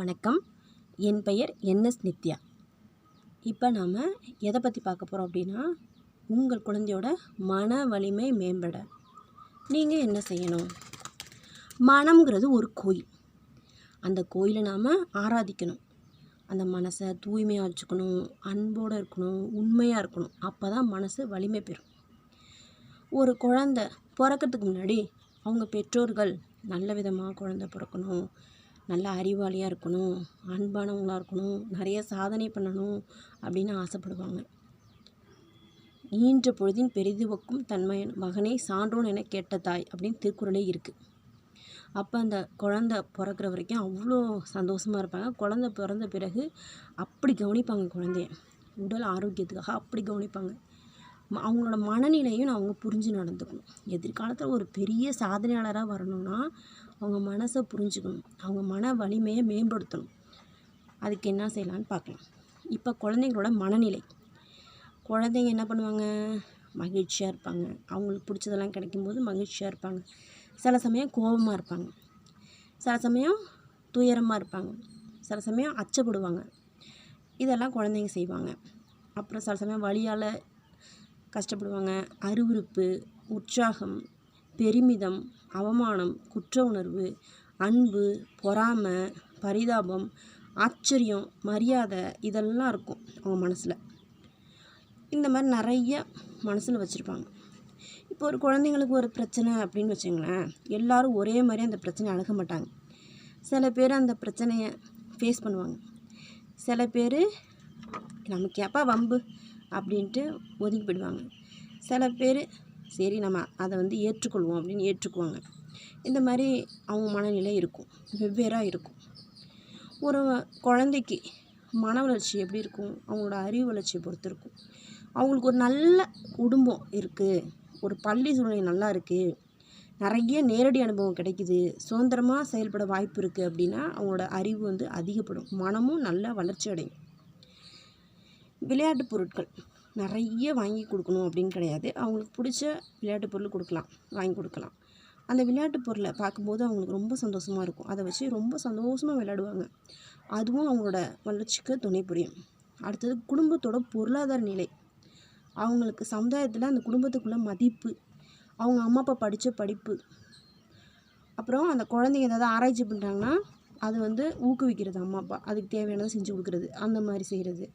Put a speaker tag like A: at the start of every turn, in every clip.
A: வணக்கம். என் பெயர் என்எஸ் நித்யா. இப்போ நாம் எதை பற்றி பார்க்க போகிறோம் அப்படின்னா உங்கள் குழந்தையோட மன வலிமை மேம்பட. நீங்கள் என்ன செய்யணும்? மனம்ங்கிறது ஒரு கோயில். அந்த கோயிலை நாம் ஆராதிக்கணும். அந்த மனசை தூய்மையாக வச்சுக்கணும் அன்போடு இருக்கணும் உண்மையாக இருக்கணும். அப்போ தான் மனசு வலிமை பெறும். ஒரு குழந்த பிறக்கிறதுக்கு முன்னாடி அவங்க பெற்றோர்கள் நல்ல விதமாக குழந்த பிறக்கணும். நல்ல அறிவாளியாக இருக்கணும் அன்பானவங்களாக இருக்கணும் நிறைய சாதனை பண்ணணும் அப்படின்னு ஆசைப்படுவாங்க. ஈன்ற பொழுதின் பெரிதுவக்கும் தன்மை மகனை சான்றோன் என கேட்ட தாய் அப்படின்னு திருக்குறளே இருக்குது அப்போ அந்த குழந்த பிறக்கிற வரைக்கும் அவ்வளோ சந்தோஷமாக இருப்பாங்க. குழந்த பிறந்த பிறகு அப்படி கவனிப்பாங்க குழந்தைய. உடல் ஆரோக்கியத்துக்காக அப்படி கவனிப்பாங்க. ம- அவங்களோட மனநிலையும் அவங்க புரிஞ்சு நடந்துக்கணும். எதிர்காலத்தில் ஒரு பெரிய சாதனையாளராக வரணும்னா அவங்க மனசை புரிஞ்சுக்கணும். அவங்க மன வலிமையை மேம்படுத்தணும். அதுக்கு என்ன செய்யலான்னு பார்க்கலாம். இப்போ குழந்தைங்களோட மனநிலை. குழந்தைங்க என்ன பண்ணுவாங்க? மகிழ்ச்சியாக இருப்பாங்க. அவங்களுக்கு பிடிச்சதெல்லாம் கிடைக்கும்போது மகிழ்ச்சியாக இருப்பாங்க. சில சமயம் கோபமாக இருப்பாங்க. சில சமயம் துயரமாக இருப்பாங்க. சில சமயம் அச்சப்படுவாங்க. இதெல்லாம் குழந்தைங்க செய்வாங்க. அப்புறம் சில சமயம் வழியால் கஷ்டப்படுவாங்க. அருவருப்பு உற்சாகம் பெருமிதம் அவமானம் குற்ற உணர்வு அன்பு பொறாமை பரிதாபம் ஆச்சரியம் மரியாதை இதெல்லாம் இருக்கும் அவங்க மனசில். இந்த மாதிரி நிறைய மனசில் வச்சுருப்பாங்க. இப்போ ஒரு குழந்தைங்களுக்கு ஒரு பிரச்சனை அப்படின்னு வச்சுங்களேன் எல்லாரும் ஒரே மாதிரி அந்த பிரச்சனையை அணுக மாட்டாங்க. சில பேர் அந்த பிரச்சனையை ஃபேஸ் பண்ணுவாங்க. சில பேர் நமக்கு எப்போ வம்பு? அப்படின்ட்டு ஒதுக்கி போயிடுவாங்க. சில பேர் சரி நம்ம அதை வந்து ஏற்றுக்கொள்வோம் அப்படின்னு ஏற்றுக்குவாங்க. இந்த மாதிரி அவங்க மனநிலை இருக்கும். வெவ்வேறாக இருக்கும். ஒரு குழந்தைக்கு மன வளர்ச்சி எப்படி இருக்கும்? அவங்களோட அறிவு வளர்ச்சியை பொறுத்து இருக்கும். அவங்களுக்கு ஒரு நல்ல குடும்பம் இருக்குது ஒரு பள்ளி சூழ்நிலை நல்லா இருக்குது நிறைய நேரடி அனுபவம் கிடைக்குது. சுதந்திரமாக செயல்பட வாய்ப்பு இருக்குது அப்படின்னா அவங்களோட அறிவு வந்து அதிகப்படும். மனமும் நல்லா வளர்ச்சி அடையும். விளையாட்டு பொருட்கள். நிறைய வாங்கி கொடுக்கணும் அப்படின்னு கிடையாது. அவங்களுக்கு பிடிச்ச விளையாட்டு பொருள் கொடுக்கலாம் வாங்கி கொடுக்கலாம். அந்த விளையாட்டு பொருளை பார்க்கும்போது அவங்களுக்கு ரொம்ப சந்தோஷமாக இருக்கும். அதை வச்சு ரொம்ப சந்தோஷமாக விளையாடுவாங்க. அதுவும் அவங்களோட வளர்ச்சிக்கு துணை புரியும். அடுத்தது குடும்பத்தோட பொருளாதார நிலை. அவங்களுக்கு சமுதாயத்தில் அந்த குடும்பத்துக்குள்ள மதிப்பு அவங்க அம்மா அப்பா படித்த படிப்பு அப்புறம் அந்த குழந்தைங்க ஏதாவது ஆராய்ச்சி பண்ணுறாங்கன்னா அது வந்து ஊக்குவிக்கிறது அம்மா அப்பா. அதுக்கு தேவையானதை செஞ்சு கொடுக்குறது. அந்த மாதிரி செய்கிறது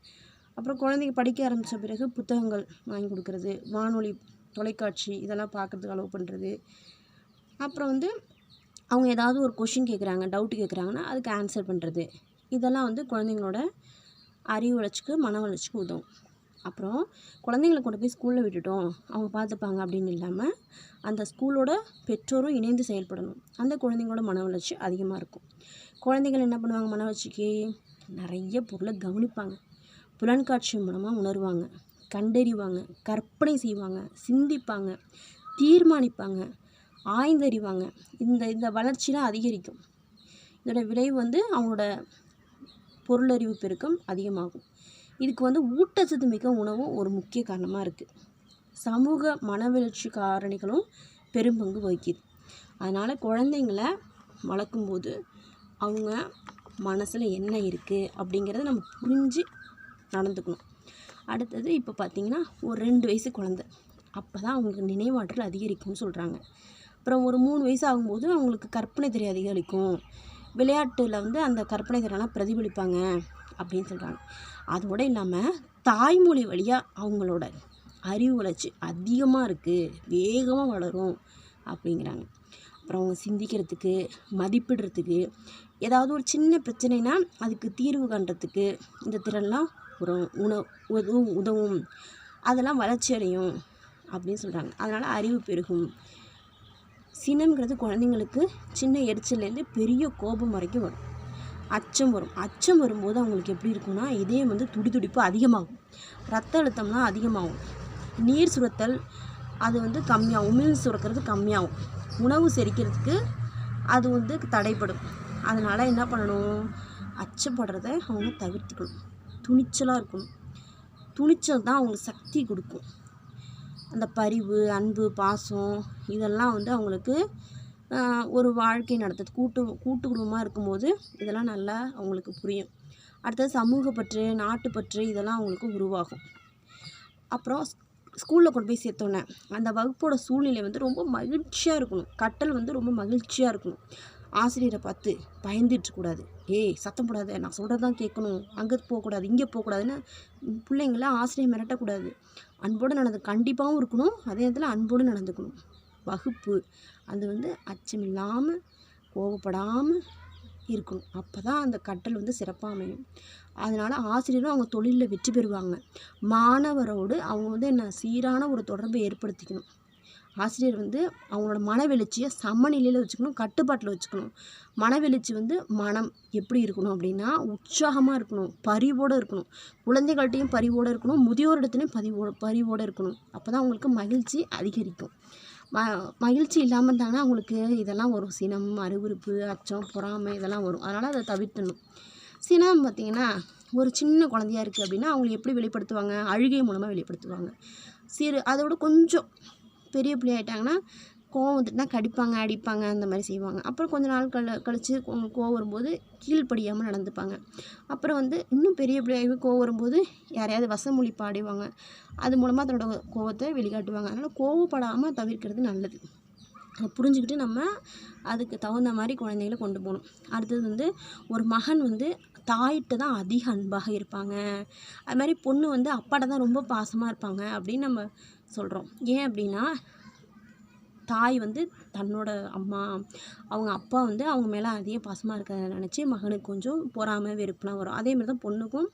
A: அப்புறம் குழந்தைங்க படிக்க ஆரம்பித்த பிறகு புத்தகங்கள் வாங்கி கொடுக்குறது வானொலி தொலைக்காட்சி இதெல்லாம் பார்க்குறதுக்கு அலோவ் பண்ணுறது அப்புறம் வந்து அவங்க ஏதாவது ஒரு கொஷின் கேட்குறாங்க டவுட் கேட்குறாங்கன்னா அதுக்கு ஆன்சர் பண்ணுறது இதெல்லாம் வந்து குழந்தைங்களோட அறிவு வளர்ச்சிக்கு மன வளர்ச்சிக்கு உதவும். அப்புறம் குழந்தைங்களை கொண்டு போய் ஸ்கூலில் விட்டுட்டோம் அவங்க பார்த்துப்பாங்க அப்படின்னு இல்லாமல் அந்த ஸ்கூலோட பெற்றோரும் இணைந்து செயல்படணும். அந்த குழந்தைங்களோட மன வளர்ச்சி அதிகமாக இருக்கும். குழந்தைகள் என்ன பண்ணுவாங்க மன வளர்ச்சிக்கு? நிறைய பொருளை கவனிப்பாங்க. புலன்காட்சி மூலமாக உணர்வாங்க கண்டறிவாங்க கற்பனை செய்வாங்க சிந்திப்பாங்க தீர்மானிப்பாங்க ஆய்ந்தறிவாங்க. இந்த இந்த வளர்ச்சிலாம் அதிகரிக்கும். இதோட விளைவு வந்து அவங்களோட பொருளறிவு பெருக்கம் அதிகமாகும். இதுக்கு வந்து ஊட்டச்சத்து மிக்க உணவும் ஒரு முக்கிய காரணமாக இருக்குது சமூக மனவளர்ச்சி காரணிகளும் பெரும்பங்கு வகிக்குது. அதனால் குழந்தைங்கள வளர்க்கும்போது அவங்க மனசில் என்ன இருக்குது அப்படிங்கிறத நம்ம புரிஞ்சு நடந்துக்கணும். அடுத்தது இப்போ பார்த்திங்கன்னா ஒரு ரெண்டு வயசு குழந்த. அப்போ தான் அவங்களுக்கு நினைவாற்றல் அதிகரிக்கும்னு சொல்கிறாங்க அப்புறம் ஒரு மூணு வயசு ஆகும்போது அவங்களுக்கு கற்பனை திறன் அதிகரிக்கும். விளையாட்டில் வந்து அந்த கற்பனை திறனெல்லாம் பிரதிபலிப்பாங்க அப்படின்னு சொல்கிறாங்க அதோடு இல்லாமல் தாய்மொழி வழியாக அவங்களோட அறிவு வளர்ச்சி அதிகமாக இருக்குது வேகமாக வளரும் அப்படிங்கிறாங்க. அப்புறம் அவங்க சிந்திக்கிறதுக்கு மதிப்பிடுறதுக்கு ஏதாவது ஒரு சின்ன பிரச்சனைனா அதுக்கு தீர்வு காண்றதுக்கு இந்த திறன்லாம் உதவும் உதவும். அதெல்லாம் வளர்ச்சி அடையும் அப்படின்னு சொல்கிறாங்க அதனால் அறிவு பெருகும். சினம்ங்கிறது குழந்தைங்களுக்கு சின்ன எரிச்சல்லேருந்து பெரிய கோபம் வரைக்கும் வரும். அச்சம் வரும். அச்சம் வரும்போது அவங்களுக்கு எப்படி இருக்கும்னா இதயம் வந்து துடி துடிப்பு அதிகமாகும். ரத்த அழுத்தம்லாம் அதிகமாகும். நீர் சுரத்தல் அது வந்து கம்மியாகும். உமிழ் சுரக்கிறது கம்மியாகும். உணவு செரிக்கிறதுக்கு அது வந்து தடைப்படும் அதனால் என்ன பண்ணணும்? அச்சப்படுறத அவங்க தவிர்த்துக்கணும். துணிச்சலாக இருக்கணும் துணிச்சல் தான் அவங்களுக்கு சக்தி கொடுக்கும். அந்த பரிவு அன்பு பாசம் இதெல்லாம் வந்து அவங்களுக்கு ஒரு வாழ்க்கை நடத்துறது கூட்டு கூட்டு குடும்பமாக இருக்கும்போது இதெல்லாம் நல்லா அவங்களுக்கு புரியும். அடுத்தது சமூகப்பற்று நாட்டுப்பற்று இதெல்லாம் அவங்களுக்கு உருவாகும். அப்புறம் ஸ்கூலில் கொண்டு போய் சேர்த்தோன்னே அந்த வகுப்போட சூழ்நிலை வந்து ரொம்ப மகிழ்ச்சியாக இருக்கணும். கற்றல் வந்து ரொம்ப மகிழ்ச்சியாக இருக்கணும். ஆசிரியரை பார்த்து பயந்துட்டு கூடாது. ஏய் சத்தம் போடாத. நான் சொல்கிறது தான் கேட்கணும். அங்கே போகக்கூடாது இங்கே போகக்கூடாதுன்னு பிள்ளைங்கள ஆசிரியர் மிரட்டக்கூடாது. அன்போடு நடந்து கண்டிப்பாகவும் இருக்கணும். அதே நேரத்தில் அன்போடு நடந்துக்கணும். வகுப்பு. அது வந்து அச்சமில்லாமல் கோவப்படாமல் இருக்கணும். அப்போ தான் அந்த கற்றல் வந்து சிறப்பாக அமையும். அதனால் ஆசிரியரும் அவங்க தொழிலில் வெற்றி பெறுவாங்க. மாணவரோடு அவங்க வந்து என்ன சீரான ஒரு தொடர்பை ஏற்படுத்திக்கணும். ஆசிரியர் வந்து அவங்களோட மனவெழுச்சியை சமநிலையில் வச்சுக்கணும் கட்டுப்பாட்டில் வச்சுக்கணும். மனவெழுச்சி வந்து மனம் எப்படி இருக்கணும் அப்படின்னா உற்சாகமாக இருக்கணும் பரிவோடு இருக்கணும். குழந்தைகள்கிட்டையும் பரிவோடு இருக்கணும் முதியோரிடத்துலையும் பரிவோ பரிவோடு இருக்கணும். அப்போ தான் அவங்களுக்கு மகிழ்ச்சி அதிகரிக்கும். ம மகிழ்ச்சி இல்லாமல் இருந்தாங்கன்னா அவங்களுக்கு இதெல்லாம் வரும். சினம் அருவருப்பு அச்சம் பொறாமை இதெல்லாம் வரும். அதனால் அதை தவிர்த்தணும். சினம் பார்த்திங்கன்னா ஒரு சின்ன குழந்தையா இருக்குது அப்படின்னா அவங்க எப்படி வெளிப்படுத்துவாங்க? அழுகை மூலமாக வெளிப்படுத்துவாங்க. சிறு அதோட கொஞ்சம் பெரிய பிள்ளை ஆகிட்டாங்கன்னா கோவம் வந்துட்டுனா கடிப்பாங்க அடிப்பாங்க அந்த மாதிரி செய்வாங்க. அப்புறம் கொஞ்ச நாள் கழ கழித்து கோவம் வரும்போது கீழ்ப்படியாமல் நடந்துப்பாங்க. அப்புறம் வந்து இன்னும் பெரிய பிள்ளையாகவே கோவம் வரும்போது யாரையாவது வசமொழி பாடிவாங்க. அது மூலமாக தன்னோட கோவத்தை வெளிக்காட்டுவாங்க. அதனால் கோவப்படாமல் தவிர்க்கிறது நல்லது. புரிஞ்சுக்கிட்டு நம்ம அதுக்கு தகுந்த மாதிரி குழந்தைகளை கொண்டு போகணும். அடுத்தது வந்து ஒரு மகன் வந்து தாயிட்ட தான் அதிக அன்பாக இருப்பாங்க. அது மாதிரி பொண்ணு வந்து அப்பாட்ட தான் ரொம்ப பாசமாக இருப்பாங்க அப்படின்னு நம்ம சொல்கிறோம் ஏன் அப்படின்னா தாய் வந்து தன்னோட அம்மா அவங்க அப்பா வந்து அவங்க மேலே அதிக பாசமாக இருக்கிறத நினச்சி மகனுக்கு கொஞ்சம் பொறாமை வெறுப்புலாம் வரும். அதே மாதிரி தான் பொண்ணுக்கும்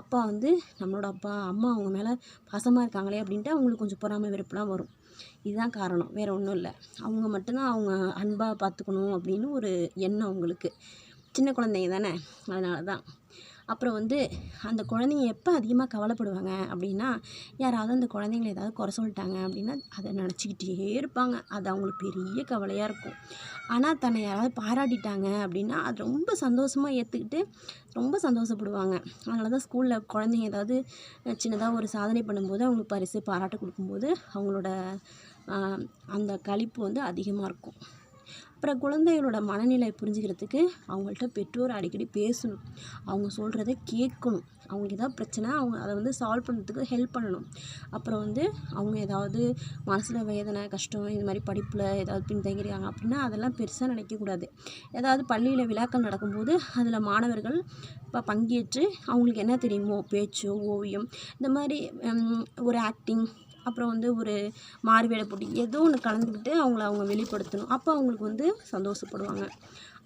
A: அப்பா வந்து நம்மளோட அப்பா அம்மா அவங்க மேலே பாசமாக இருக்காங்களே அப்படின்ட்டு அவங்களுக்கு கொஞ்சம் பொறாமை வெறுப்புலாம் வரும். இதுதான் காரணம். வேறு ஒன்றும் இல்லை. அவங்க மட்டும்தான் அவங்க அன்பாக பார்த்துக்கணும் அப்படின்னு ஒரு எண்ணம் அவங்களுக்கு. சின்ன குழந்தைங்க தானே? அதனால தான் அப்புறம் வந்து அந்த குழந்தைங்க எப்போ அதிகமாக கவலைப்படுவாங்க அப்படின்னா யாராவது அந்த குழந்தைங்கள ஏதாவது குறை சொல்லிட்டாங்க அப்படின்னா அதை நினச்சிக்கிட்டே இருப்பாங்க. அது அவங்களுக்கு பெரிய கவலையாக இருக்கும். ஆனால் தன்னை யாராவது பாராட்டிட்டாங்க அப்படின்னா அது ரொம்ப சந்தோஷமாக ஏற்றுக்கிட்டு ரொம்ப சந்தோஷப்படுவாங்க. அதனால தான் ஸ்கூலில் குழந்தைங்க ஏதாவது சின்னதாக ஒரு சாதனை பண்ணும்போது அவங்களுக்கு பரிசு பாராட்டு கொடுக்கும்போது அவங்களோட அந்த களிப்பு வந்து அதிகமாக இருக்கும். அப்புறம் குழந்தைகளோட மனநிலை புரிஞ்சுக்கிறதுக்கு அவங்கள்ட்ட பெற்றோர் அடிக்கடி பேசணும். அவங்க சொல்கிறத கேட்கணும். அவங்க ஏதாவது பிரச்சனை அவங்க அதை வந்து சால்வ் பண்ணுறதுக்கு ஹெல்ப் பண்ணணும். அப்புறம் வந்து அவங்க ஏதாவது மனசில் வேதனை கஷ்டம் இது மாதிரி படிப்பில் ஏதாவது பின்தங்கிருக்காங்க அப்படின்னா அதெல்லாம் பெருசாக நினைக்கக்கூடாது. ஏதாவது பள்ளியில் விழாக்கள் நடக்கும்போது அதில் மாணவர்கள் இப்போ பங்கேற்று அவங்களுக்கு என்ன தெரியுமோ பேச்சு ஓவியம் இந்த மாதிரி ஒரு ஆக்டிங் அப்புறம் வந்து ஒரு மாறுவேட போட்டி ஏதோ ஒன்று கலந்துக்கிட்டு அவங்கள அவங்க வெளிப்படுத்தணும். அப்போ அவங்களுக்கு வந்து சந்தோஷப்படுவாங்க.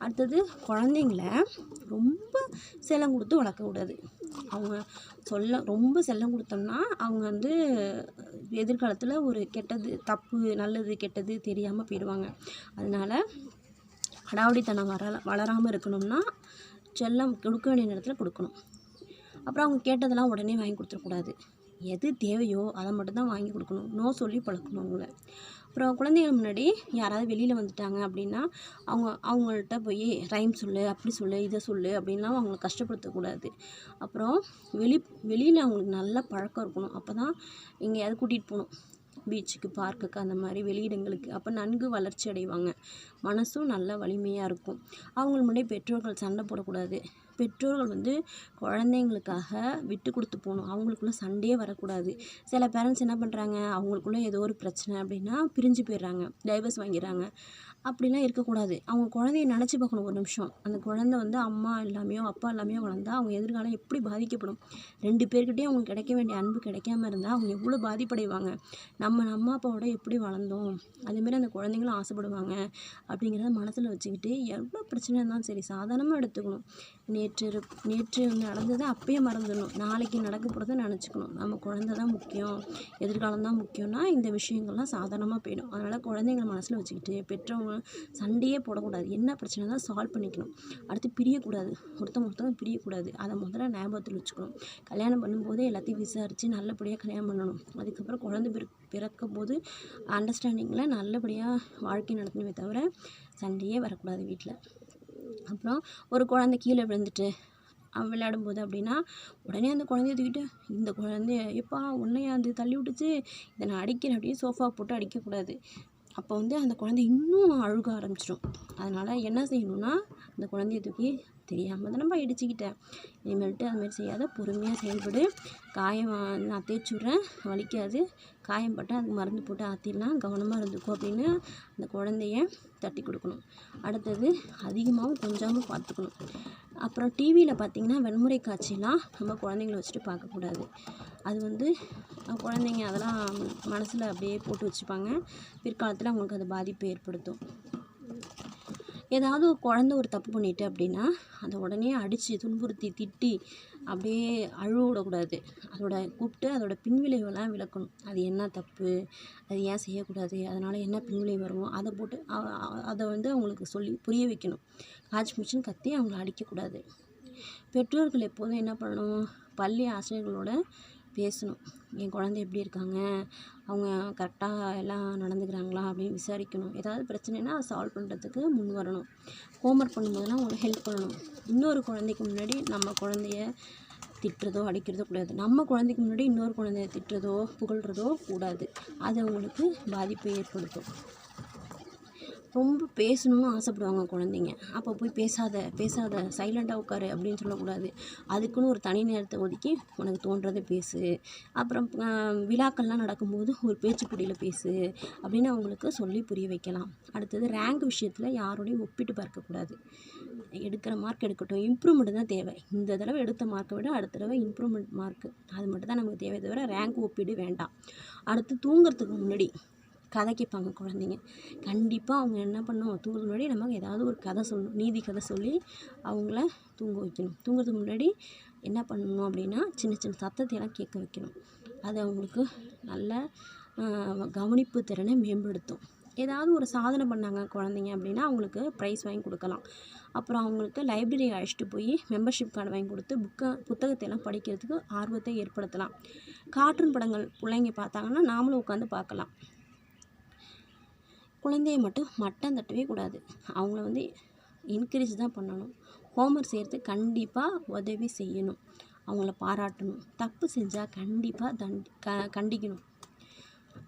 A: அடுத்தது குழந்தைங்கள ரொம்ப செல்லம் கொடுத்து வளர்க்கக்கூடாது அவங்க சொல்ல ரொம்ப செல்லம் கொடுத்தோம்னா அவங்க வந்து எதிர்காலத்தில் ஒரு கெட்டது தப்பு நல்லது கெட்டது தெரியாமல் போயிடுவாங்க. அதனால அடாவடித்தனம் வர வளராமல் இருக்கணும்னா செல்லம் கொடுக்க வேண்டிய நேரத்தில் கொடுக்கணும். அப்புறம் அவங்க கேட்டதெல்லாம் உடனே வாங்கி கொடுத்துடக்கூடாது. எது தேவையோ அதை மட்டும்தான் வாங்கி கொடுக்கணும். நோ சொல்லி பழக்கணும் அவங்கள. அப்புறம் குழந்தைகள் முன்னாடி யாராவது வெளியில் வந்துட்டாங்க அப்படின்னா அவங்க அவங்கள்ட்ட போய் ரைம் சொல்லு அப்படி சொல்லு இதை சொல்லு அப்படின்லாம் அவங்கள கஷ்டப்படுத்தக்கூடாது அப்புறம் வெளி வெளியில் அவங்களுக்கு நல்ல பழக்கம் இருக்கணும். அப்போ தான் எங்கேயாவது கூட்டிகிட்டு போகணும். பீச்சுக்கு பார்க்குக்கு அந்த மாதிரி வெளியிடங்களுக்கு. அப்போ நன்கு வளர்ச்சி அடைவாங்க. மனசும் நல்ல வலிமையாக இருக்கும். அவங்க முன்னாடி பெற்றோர்கள் சண்டை போடக்கூடாது. பெற்றோர்கள் வந்து குழந்தைங்களுக்காக விட்டு கொடுத்து போகணும். அவங்களுக்குள்ள சண்டையே வரக்கூடாது. சில பேரண்ட்ஸ் என்ன பண்ணுறாங்க அவங்களுக்குள்ளே ஏதோ ஒரு பிரச்சனை அப்படின்னா பிரிஞ்சு போயிடுறாங்க. டைவர்ஸ் வாங்கிடுறாங்க. அப்படிலாம் இருக்கக்கூடாது. அவங்க குழந்தைய நினச்சி பார்க்கணும் ஒரு நிமிஷம். அந்த குழந்தை வந்து அம்மா இல்லாமையோ அப்பா இல்லாமையோ வளர்ந்தா அவங்க எதிர்காலம் எப்படி பாதிக்கப்படும்? ரெண்டு பேர்கிட்டயும் அவங்களுக்கு கிடைக்க வேண்டிய அன்பு கிடைக்காம இருந்தால் அவங்க எவ்வளோ பாதிப்படைவாங்க? நம்ம அம்மா அப்பாவோட எப்படி வளர்ந்தோம்? அதேமாரி அந்த குழந்தைங்களும் ஆசைப்படுவாங்க அப்படிங்கிறத மனசில் வச்சுக்கிட்டு எவ்வளோ பிரச்சனை இருந்தாலும் சரி சாதாரணமாக எடுத்துக்கணும். நேற்று நேற்று நடந்ததை அப்பயே மறந்துடணும். நாளைக்கு நடக்க போகிறத நினச்சிக்கணும். நம்ம குழந்தை தான் முக்கியம். எதிர்காலம் தான் முக்கியம்னா இந்த விஷயங்கள்லாம் சாதாரணமாக போயிடும். அதனால் குழந்தைங்கள மனசில் வச்சுக்கிட்டு பெற்றவங்க சண்டையே போடக்கூடாது. என்ன பிரச்சனை தான் சால்வ் பண்ணிக்கணும். அடுத்து பிரியக்கூடாது. ஒருத்தவங்க ஒருத்தவங்க பிரியக்கூடாது. அதை முதல்ல ஞாபகத்தில் வச்சுக்கணும். கல்யாணம் பண்ணும்போதே எல்லாத்தையும் விசாரித்து நல்லபடியாக கல்யாணம் பண்ணணும். அதுக்கப்புறம் குழந்தை பிற பிறக்கும் போது அண்டர்ஸ்டாண்டிங்கில் நல்லபடியாக வாழ்க்கை நடத்தணுமே தவிர சண்டையே வரக்கூடாது வீட்டில் அப்புறம் ஒரு குழந்தை கீழே விழுந்துட்டு அவன் விளையாடும்போது அப்படின்னா உடனே அந்த குழந்தைய தூக்கிட்டு இந்த குழந்தைய எப்பா உன்னைய அது தள்ளி விட்டுச்சு? இதை நான் அடிக்கிறேன் அப்படியே சோஃபா போட்டு அடிக்கக்கூடாது. அப்போ வந்து அந்த குழந்தை இன்னும் அழுக ஆரம்பிச்சிடும். அதனால் என்ன செய்யணும்னா அந்த குழந்தைய தூக்கி தெரியாமல் தான் நம்ம இடிச்சுக்கிட்டேன். இனிமேல்ட்டு அது மாதிரி செய்யாத பொறுமையாக செயல்படு. காயம் நான் தேய்ச்சி விட்றேன் வலிக்காது. காயம் பட்டால் அதுக்கு மருந்து போட்டு ஆற்றிடலாம் கவனமாக இருந்துக்கும் அப்படின்னு அந்த குழந்தைய தட்டி கொடுக்கணும். அடுத்தது அதிகமாகவும் கொஞ்சமாகவும் பார்த்துக்கணும். அப்புறம் டிவியில் பார்த்திங்கன்னா வன்முறை காட்சியெலாம் நம்ம குழந்தைங்கள வச்சுட்டு பார்க்கக்கூடாது. அது வந்து குழந்தைங்க அதெல்லாம் மனசில் அப்படியே போட்டு வச்சுப்பாங்க. பிற்காலத்தில் அவங்களுக்கு அது பாதிப்பை ஏற்படுத்தும். ஏதாவது ஒரு குழந்த ஒரு தப்பு பண்ணிட்டு அப்படின்னா அதை உடனே அடித்து துன்புறுத்தி திட்டி அப்படியே அழுவ விடக்கூடாது. அதோட கூப்பிட்டு அதோட பின்விளைவெல்லாம் விளக்கணும். அது என்ன தப்பு? அது ஏன் செய்யக்கூடாது? அதனால் என்ன பின்விளைவு வரும் அதை போட்டு அதை வந்து அவங்களுக்கு சொல்லி புரிய வைக்கணும். காய்ச்சி முடிச்சுன்னு கத்தி அவங்கள அடிக்கக்கூடாது. பெற்றோர்கள் எப்போதும் என்ன பண்ணணும்? பள்ளி ஆசிரியர்களோட பேசணும். என் குழந்தை எப்படி இருக்காங்க? அவங்க கரெக்டாக எல்லாம் நடந்துக்கிறாங்களா? அப்படின்னு விசாரிக்கணும். ஏதாவது பிரச்சனைனா அதை சால்வ் பண்ணுறதுக்கு முன் வரணும். ஹோம்ஒர்க் பண்ணும்போதெல்லாம் அவங்களுக்கு ஹெல்ப் பண்ணணும். இன்னொரு குழந்தைக்கு முன்னாடி நம்ம குழந்தைய திட்டுறதோ அடிக்கிறதோ கூடாது நம்ம குழந்தைக்கு முன்னாடி இன்னொரு குழந்தைய திட்டுறதோ புகழ்கிறதோ கூடாது. அது அவங்களுக்கு பாதிப்பை ஏற்படுத்தும். ரொம்ப பேசணும்னு ஆசைப்படுவாங்க குழந்தைங்க. அப்போ போய் பேசாத பேசாத சைலண்ட்டாக உட்காரு அப்படின்னு சொல்லக்கூடாது. அதுக்குன்னு ஒரு தனி நேரத்தை ஒதுக்கி உனக்கு தோன்றதை பேசு. அப்புறம் விழாக்கள்லாம் நடக்கும்போது ஒரு பேச்சு போட்டியில் பேசு அப்படின்னு அவங்களுக்கு சொல்லி புரிய வைக்கலாம். அடுத்தது ரேங்க் விஷயத்தில் யாரோடையும் ஒப்பிட்டு பார்க்கக்கூடாது. எடுக்கிற மார்க் எடுக்கட்டும். இம்ப்ரூவ்மெண்ட் தான் தேவை. இந்த தடவை எடுத்த மார்க்கை விட அடுத்த தடவை இம்ப்ரூவ்மெண்ட் மார்க்கு அது மட்டும் தான் நமக்கு தேவை தவிர ரேங்க் ஒப்பீடு வேண்டாம். அடுத்து தூங்குறதுக்கு முன்னாடி கதை கேட்பாங்க குழந்தைங்க. கண்டிப்பாக அவங்க என்ன பண்ணணும் தூங்குறதுக்கு முன்னாடி நமக்கு ஏதாவது ஒரு கதை சொல்லணும். நீதி கதை சொல்லி அவங்கள தூங்க வைக்கணும். தூங்குறதுக்கு முன்னாடி என்ன பண்ணணும் அப்படின்னா சின்ன சின்ன சத்தத்தையெல்லாம் கேட்க வைக்கணும். அது அவங்களுக்கு நல்ல கவனிப்பு திறனை மேம்படுத்தும். ஏதாவது ஒரு சாதனை பண்ணாங்க குழந்தைங்க அப்படின்னா அவங்களுக்கு ப்ரைஸ் வாங்கி கொடுக்கலாம். அப்புறம் அவங்களுக்கு லைப்ரரி அழைச்சிட்டு போய் மெம்பர்ஷிப் கார்டு வாங்கி கொடுத்து புக்கை புத்தகத்தை எல்லாம் படிக்கிறதுக்கு ஆர்வத்தை ஏற்படுத்தலாம். கார்ட்டூன் படங்கள் பிள்ளைங்க பார்த்தாங்கன்னா நாமளும் உட்காந்து பார்க்கலாம். குழந்தைய மட்டும் மட்டம் தட்டவே கூடாது. அவங்கள வந்து என்கரேஜ் தான் பண்ணணும். ஹோம்ஒர்க் செய்கிறது கண்டிப்பாக உதவி செய்யணும். அவங்கள பாராட்டணும். தப்பு செஞ்சால் கண்டிப்பாக தண்டி க கண்டிக்கணும்.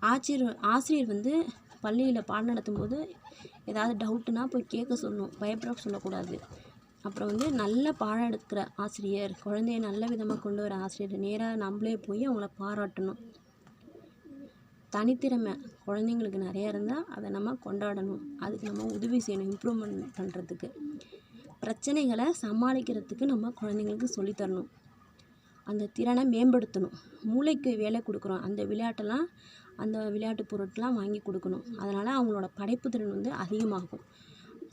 A: ஆசிரியர் ஆசிரியர் வந்து பள்ளியில் பாடம் நடத்தும் போது ஏதாவது டவுட்டுனா போய் கேட்க சொல்லணும். பயப்பட சொல்லக்கூடாது. அப்புறம் வந்து நல்ல பாடம் எடுக்கிற ஆசிரியர் குழந்தைய நல்ல விதமாக கொண்டு வர ஆசிரியர் நேராக நம்மளே போய் அவங்கள பாராட்டணும். தனித்திறமை குழந்தைங்களுக்கு நிறையா இருந்தால் அதை நம்ம கொண்டாடணும். அதுக்கு நம்ம உதவி செய்யணும் இம்ப்ரூவ்மெண்ட் பண்ணுறதுக்கு பிரச்சனைகளை சமாளிக்கிறதுக்கு நம்ம குழந்தைங்களுக்கு சொல்லித்தரணும். அந்த திறனை மேம்படுத்தணும். மூளைக்கு வேலை கொடுக்குறோம். அந்த விளையாட்டெல்லாம் அந்த விளையாட்டு பொருட்கள்லாம் வாங்கி கொடுக்கணும். அதனால் அவங்களோட படைப்பு திறன் வந்து அதிகமாகும்.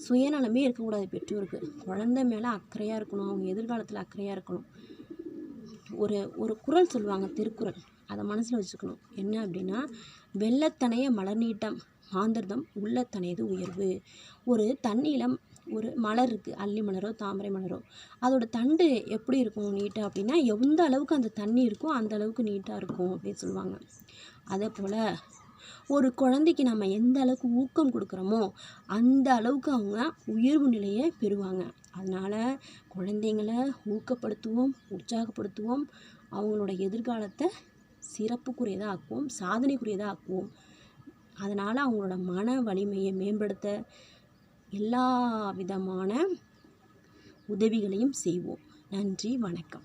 A: சுயநலமே இருக்கக்கூடாது பெற்றோருக்கு. குழந்தை மேலே அக்கறையாக இருக்கணும். அவங்க எதிர்காலத்தில் அக்கறையாக இருக்கணும். ஒரு ஒரு குறள் சொல்லுவாங்க திருக்குறள். அதை மனசில் வச்சுக்கணும். என்ன அப்படின்னா வெள்ளத்தனைய மலர் நீட்டம் மாந்தர்தம் உள்ளத்தனையது உயர்வு. ஒரு தண்ணியில் ஒரு மலர் இருக்குது அல்லி மலரோ தாமரை மலரோ அதோடய தண்டு எப்படி இருக்கும் நீட்டாக அப்படின்னா எந்த அளவுக்கு அந்த தண்ணி இருக்கோ அந்த அளவுக்கு நீட்டாக இருக்கும் அப்படின்னு சொல்லுவாங்க. அதே போல் ஒரு குழந்தைக்கு நம்ம எந்த அளவுக்கு ஊக்கம் கொடுக்குறோமோ அந்த அளவுக்கு அவங்க உயர்வு நிலையை பெறுவாங்க. அதனால் குழந்தைங்களை ஊக்கப்படுத்துவோம் உற்சாகப்படுத்துவோம். அவங்களோட எதிர்காலத்தை சிறப்புக்குரியதாக ஆக்குவோம் சாதனைக்குரியதாக ஆக்குவோம் அதனால் அவங்களோட மன வலிமையை மேம்படுத்த எல்லா விதமான உதவிகளையும் செய்வோம். நன்றி வணக்கம்.